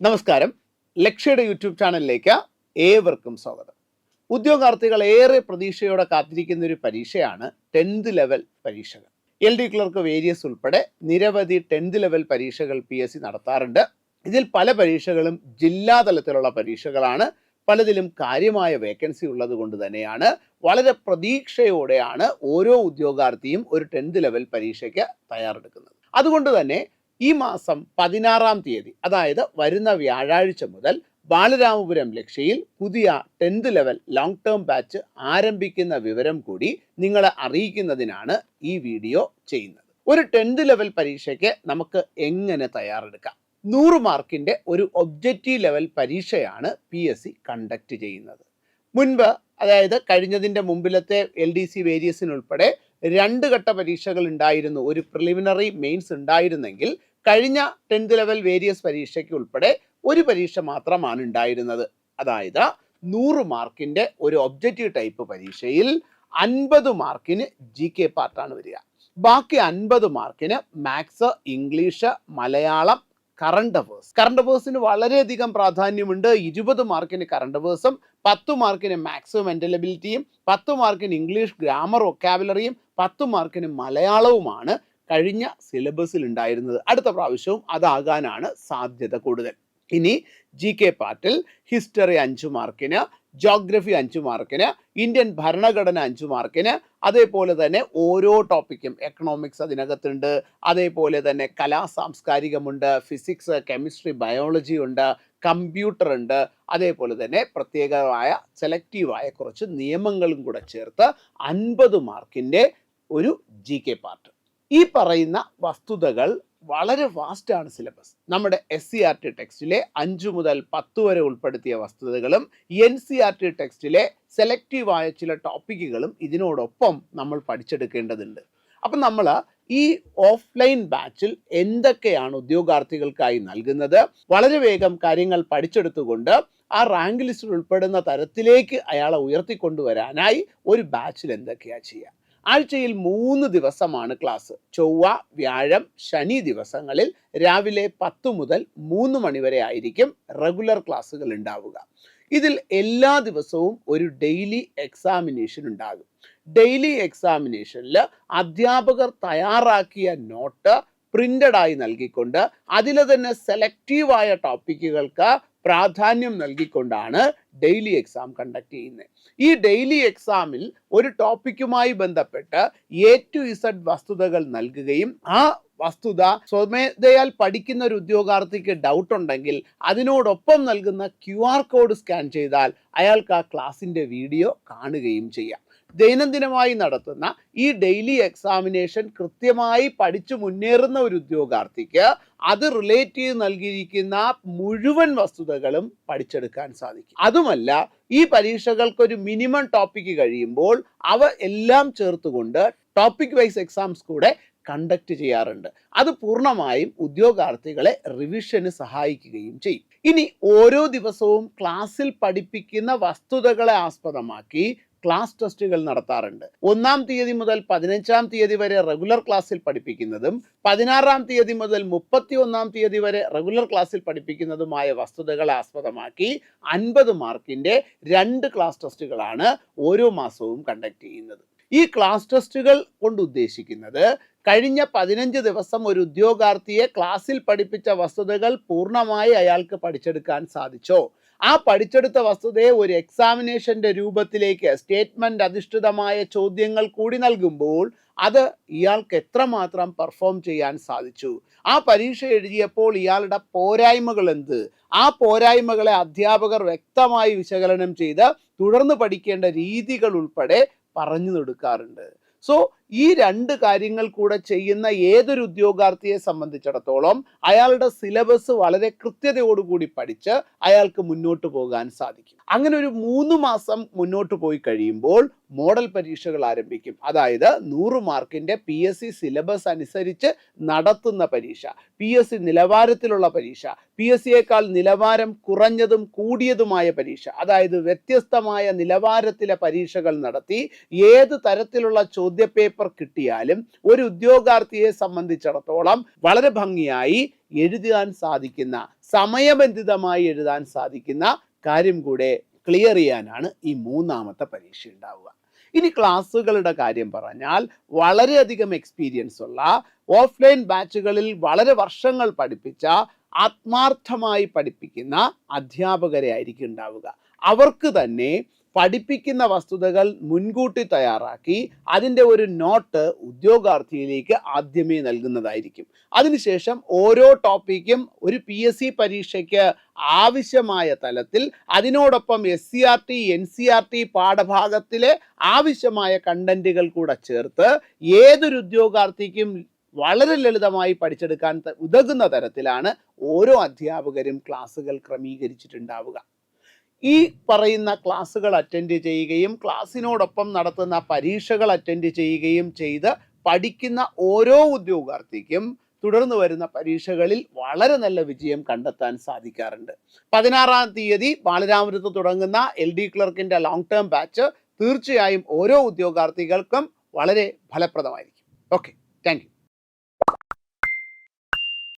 നമസ്കാരം. ലക്ഷ്യയുടെ യൂട്യൂബ് ചാനലിലേക്ക് ഏവർക്കും സ്വാഗതം. ഉദ്യോഗാർത്ഥികൾ ഏറെ പ്രതീക്ഷയോടെ കാത്തിരിക്കുന്ന ഒരു പരീക്ഷയാണ് ടെൻത്ത് ലെവൽ പരീക്ഷകൾ. എൽ ഡി ക്ലർക്ക് വേരിയസ് ഉൾപ്പെടെ നിരവധി ടെൻത്ത് ലെവൽ പരീക്ഷകൾ പി എസ് സി നടത്താറുണ്ട്. ഇതിൽ പല പരീക്ഷകളും ജില്ലാതലത്തിലുള്ള പരീക്ഷകളാണ്. പലതിലും കാര്യമായ വേക്കൻസി ഉള്ളത് കൊണ്ട് തന്നെയാണ്. വളരെ പ്രതീക്ഷയോടെയാണ് ഓരോ ഉദ്യോഗാർത്ഥിയും ഒരു ടെൻത്ത് ലെവൽ പരീക്ഷയ്ക്ക് തയ്യാറെടുക്കുന്നത്. അതുകൊണ്ട് തന്നെ ഈ മാസം പതിനാറാം തീയതി അതായത് വരുന്ന വ്യാഴാഴ്ച മുതൽ ബാലരാമപുരം ലക്ഷ്യയിൽ പുതിയ tenth level long term batch ആരംഭിക്കുന്ന വിവരം കൂടി നിങ്ങളെ അറിയിക്കുന്നതിനാണ് ഈ വീഡിയോ ചെയ്യുന്നത്. ഒരു ടെൻത്ത് ലെവൽ പരീക്ഷയ്ക്ക് നമുക്ക് എങ്ങനെ തയ്യാറെടുക്കാം? നൂറ് മാർക്കിന്റെ ഒരു ഒബ്ജക്റ്റീവ് ലെവൽ പരീക്ഷയാണ് പി എസ് സി കണ്ടക്ട് ചെയ്യുന്നത്. മുൻപ് അതായത് കഴിഞ്ഞതിന്റെ മുമ്പിലത്തെ എൽ ഡി സി വേരിയസിനുൾപ്പെടെ രണ്ട് ഘട്ട പരീക്ഷകൾ ഉണ്ടായിരുന്നു ഒരു പ്രിലിമിനറി മെയിൻസ് ഉണ്ടായിരുന്നെങ്കിൽ കഴിഞ്ഞ ടെൻത്ത് ലെവൽ വേരിയസ് പരീക്ഷയ്ക്ക് ഉൾപ്പെടെ ഒരു പരീക്ഷ മാത്രമാണ് ഉണ്ടായിരുന്നത്. അതായത് നൂറ് മാർക്കിന്റെ ഒരു ഒബ്ജക്റ്റീവ് ടൈപ്പ് പരീക്ഷയിൽ അൻപത് മാർക്കിന് ജി കെ പാർട്ടാണ് വരിക. ബാക്കി അൻപത് മാർക്കിന് maths English Malayalam current affairs current അഫേഴ്സിന് വളരെയധികം പ്രാധാന്യമുണ്ട്. ഇരുപത് മാർക്കിന് കറണ്ട് അഫേഴ്സും പത്ത് മാർക്കിന് മാക്സിമം മെന്റൽ എബിലിറ്റിയും പത്ത് മാർക്കിന് ഇംഗ്ലീഷ് ഗ്രാമർ ഒക്കാബുലറിയും പത്ത് മാർക്കിന് മലയാളവുമാണ് കഴിഞ്ഞ സിലബസിൽ ഉണ്ടായിരുന്നത്. അടുത്ത പ്രാവശ്യവും അതാകാനാണ് സാധ്യത കൂടുതൽ. ഇനി ജി കെ പാട്ടിൽ ഹിസ്റ്ററി അഞ്ച് മാർക്കിന് ജോഗ്രഫി അഞ്ച് മാർക്കിന് ഇന്ത്യൻ ഭരണഘടന അഞ്ച് മാർക്കിന് അതേപോലെ തന്നെ ഓരോ ടോപ്പിക്കും എക്കണോമിക്സ് അതിനകത്തുണ്ട്. അതേപോലെ തന്നെ കലാ സാംസ്കാരികമുണ്ട് ഫിസിക്സ് കെമിസ്ട്രി ബയോളജി ഉണ്ട് കമ്പ്യൂട്ടർ ഉണ്ട്. അതേപോലെ തന്നെ പ്രത്യേകമായ സെലക്റ്റീവായ കുറച്ച് നിയമങ്ങളും കൂടെ ചേർത്ത് അൻപത് മാർക്കിന്റെ ഒരു ജി കെ പാർട്ട്. ഈ പറയുന്ന വസ്തുതകൾ വളരെ വാസ്റ്റ് ആണ് സിലബസ് നമ്മുടെ എസ് സി ആർ ടി ടെക്സ്റ്റിലെ അഞ്ചു മുതൽ പത്ത് വരെ ഉൾപ്പെടുത്തിയ വസ്തുതകളും എൻ സി ആർ ടി ടെക്സ്റ്റിലെ സെലക്റ്റീവായ ചില ടോപ്പിക്കുകളും ഇതിനോടൊപ്പം നമ്മൾ പഠിച്ചെടുക്കേണ്ടതുണ്ട്. അപ്പം നമ്മൾ ഈ ഓഫ്ലൈൻ ബാച്ചിൽ എന്തൊക്കെയാണ് ഉദ്യോഗാർത്ഥികൾക്കായി നൽകുന്നത്? വളരെ വേഗം കാര്യങ്ങൾ പഠിച്ചെടുത്തുകൊണ്ട് ആ റാങ്ക് ലിസ്റ്റിൽ ഉൾപ്പെടുന്ന തരത്തിലേക്ക് അയാളെ ഉയർത്തിക്കൊണ്ടുവരാനായി ഒരു ബാച്ചിൽ എന്തൊക്കെയാണ് ചെയ്യുക? ആഴ്ചയിൽ മൂന്ന് ദിവസമാണ് ക്ലാസ് ചൊവ്വ വ്യാഴം ശനി ദിവസങ്ങളിൽ രാവിലെ പത്ത് മുതൽ മൂന്ന് മണിവരെ ആയിരിക്കും റെഗുലർ ക്ലാസ്സുകൾ ഉണ്ടാവുക. ഇതിൽ എല്ലാ ദിവസവും ഒരു ഡെയിലി എക്സാമിനേഷൻ ഉണ്ടാകും. ഡെയിലി എക്സാമിനേഷനിൽ അധ്യാപകർ തയ്യാറാക്കിയ നോട്ട് പ്രിന്റഡായി നൽകിക്കൊണ്ട് അതിൽ തന്നെ സെലക്റ്റീവായ ടോപ്പിക്കുകൾക്ക് പ്രാധാന്യം നൽകിക്കൊണ്ടാണ് ഡെയിലി എക്സാം കണ്ടക്ട് ചെയ്യുന്നത് ഈ ഡെയിലി എക്സാമിൽ ഒരു ടോപ്പിക്കുമായി ബന്ധപ്പെട്ട് എ ടു ഇസഡ് വസ്തുതകൾ നൽകുകയും ആ വസ്തുത സ്വമേധയാൽ പഠിക്കുന്ന ഒരു ഉദ്യോഗാർത്ഥിക്ക് ഡൗട്ട് ഉണ്ടെങ്കിൽ അതിനോടൊപ്പം നൽകുന്ന ക്യു കോഡ് സ്കാൻ ചെയ്താൽ അയാൾക്ക് ആ ക്ലാസിന്റെ വീഡിയോ കാണുകയും ചെയ്യാം. ദൈനംദിനമായി നടത്തുന്ന ഈ ഡെയിലി എക്സാമിനേഷൻ കൃത്യമായി പഠിച്ചു മുന്നേറുന്ന ഒരു ഉദ്യോഗാർത്ഥിക്ക് അത് റിലേറ്റ് ചെയ്ത് നൽകിയിരിക്കുന്ന മുഴുവൻ വസ്തുതകളും പഠിച്ചെടുക്കാൻ സാധിക്കും. അതുമല്ല ഈ പരീക്ഷകൾക്ക് ഒരു മിനിമം ടോപ്പിക്ക് കഴിയുമ്പോൾ അവ എല്ലാം ചേർത്തുകൊണ്ട് ടോപ്പിക് വൈസ് എക്സാംസ് കൂടെ കണ്ടക്ട് ചെയ്യാറുണ്ട്. അത് പൂർണമായും ഉദ്യോഗാർത്ഥികളെ റിവിഷന് സഹായിക്കുകയും ചെയ്യും. ഇനി ഓരോ ദിവസവും ക്ലാസ്സിൽ പഠിപ്പിക്കുന്ന വസ്തുതകളെ ആസ്പദമാക്കി ക്ലാസ് ടെസ്റ്റുകൾ നടത്താറുണ്ട്. ഒന്നാം തീയതി മുതൽ പതിനഞ്ചാം തീയതി വരെ റെഗുലർ ക്ലാസ്സിൽ പഠിപ്പിക്കുന്നതും പതിനാറാം തീയതി മുതൽ മുപ്പത്തി ഒന്നാം തീയതി വരെ റെഗുലർ ക്ലാസ്സിൽ പഠിപ്പിക്കുന്നതുമായ വസ്തുതകളെ ആസ്പദമാക്കി അൻപത് മാർക്കിന്റെ രണ്ട് ക്ലാസ് ടെസ്റ്റുകളാണ് ഓരോ മാസവും കണ്ടക്ട് ചെയ്യുന്നത്. ഈ ക്ലാസ് ടെസ്റ്റുകൾ കൊണ്ട് ഉദ്ദേശിക്കുന്നത് കഴിഞ്ഞ പതിനഞ്ച് ദിവസം ഒരു ഉദ്യോഗാർത്ഥിയെ ക്ലാസ്സിൽ പഠിപ്പിച്ച വസ്തുതകൾ പൂർണമായി അയാൾക്ക് പഠിച്ചെടുക്കാൻ സാധിച്ചോ? ആ പഠിച്ചെടുത്ത വസ്തുതയെ ഒരു എക്സാമിനേഷന്റെ രൂപത്തിലേക്ക് സ്റ്റേറ്റ്മെന്റ് അധിഷ്ഠിതമായ ചോദ്യങ്ങൾ കൂടി നൽകുമ്പോൾ അത് ഇയാൾക്ക് എത്രമാത്രം പെർഫോം ചെയ്യാൻ സാധിച്ചു? ആ പരീക്ഷ എഴുതിയപ്പോൾ ഇയാളുടെ പോരായ്മകൾ എന്ത്? ആ പോരായ്മകളെ അധ്യാപകർ വ്യക്തമായി വിശകലനം ചെയ്ത് തുടർന്ന് പഠിക്കേണ്ട രീതികൾ ഉൾപ്പെടെ പറഞ്ഞു കൊടുക്കാറുണ്ട് സോ ഈ രണ്ട് കാര്യങ്ങൾ കൂടെ ചെയ്യുന്ന ഏതൊരു ഉദ്യോഗാർത്ഥിയെ സംബന്ധിച്ചിടത്തോളം അയാളുടെ സിലബസ് വളരെ കൃത്യതയോടുകൂടി പഠിച്ച് അയാൾക്ക് മുന്നോട്ട് പോകാൻ സാധിക്കും. അങ്ങനെ ഒരു മൂന്ന് മാസം മുന്നോട്ട് പോയി കഴിയുമ്പോൾ മോഡൽ പരീക്ഷകൾ ആരംഭിക്കും. അതായത് നൂറ് മാർക്കിന്റെ പി എസ് സി സിലബസ് അനുസരിച്ച് നടത്തുന്ന പരീക്ഷ പി എസ് സി നിലവാരത്തിലുള്ള പരീക്ഷ പി എസ് സിയേക്കാൾ നിലവാരം കുറഞ്ഞതും കൂടിയതുമായ പരീക്ഷ അതായത് വ്യത്യസ്തമായ നിലവാരത്തിലെ പരീക്ഷകൾ നടത്തി ഏത് തരത്തിലുള്ള ചോദ്യപേപ്പർ കിട്ടിയാലും ഒരു ഉദ്യോഗാർത്ഥിയെ സംബന്ധിച്ചിടത്തോളം വളരെ ഭംഗിയായി എഴുതാൻ സാധിക്കുന്ന സമയബന്ധിതമായി എഴുതാൻ സാധിക്കുന്ന കാര്യം കൂടെ ക്ലിയർ ചെയ്യാനാണ് ഈ മൂന്നാമത്തെ പരീക്ഷ ഉണ്ടാവുക. ഇനി ക്ലാസ്സുകളുടെ കാര്യം പറഞ്ഞാൽ വളരെയധികം എക്സ്പീരിയൻസ് ഉള്ള ഓഫ്ലൈൻ ബാച്ചുകളിൽ വളരെ വർഷങ്ങൾ പഠിപ്പിച്ച ആത്മാർത്ഥമായി പഠിപ്പിക്കുന്ന അധ്യാപകരെ ആയിരിക്കും ഉണ്ടാവുക. അവർക്ക് തന്നെ പഠിപ്പിക്കുന്ന വസ്തുതകൾ മുൻകൂട്ടി തയ്യാറാക്കി അതിന്റെ ഒരു നോട്ട് ഉദ്യോഗാർത്ഥിയിലേക്ക് ആദ്യമേ നൽകുന്നതായിരിക്കും. അതിനുശേഷം ഓരോ ടോപ്പിക്കും ഒരു പി എസ് സി പരീക്ഷയ്ക്ക് ആവശ്യമായ തലത്തിൽ അതിനോടൊപ്പം S C R T N C R T പാഠഭാഗത്തിലെ ആവശ്യമായ കണ്ടന്റുകൾ കൂടെ ചേർത്ത് ഏതൊരു ഉദ്യോഗാർത്ഥിക്കും വളരെ ലളിതമായി പഠിച്ചെടുക്കാൻ ഉതകുന്ന തരത്തിലാണ് ഓരോ അധ്യാപകരും ക്ലാസ്സുകൾ ക്രമീകരിച്ചിട്ടുണ്ടാവുക. ഈ പറയുന്ന ക്ലാസ്സുകൾ അറ്റൻഡ് ചെയ്യുകയും ക്ലാസ്സിനോടൊപ്പം നടത്തുന്ന പരീക്ഷകൾ അറ്റൻഡ് ചെയ്യുകയും ചെയ്ത് പഠിക്കുന്ന ഓരോ ഉദ്യോഗാർത്ഥിക്കും തുടർന്ന് വരുന്ന പരീക്ഷകളിൽ വളരെ നല്ല വിജയം കണ്ടെത്താൻ സാധിക്കാറുണ്ട്. പതിനാറാം തീയതി ബാലരാമപുരത്ത് തുടങ്ങുന്ന എൽ ഡി ക്ലർക്കിന്റെ ലോങ് ടേം ബാച്ച് തീർച്ചയായും ഓരോ ഉദ്യോഗാർത്ഥികൾക്കും വളരെ ഫലപ്രദമായിരിക്കും. ഓക്കെ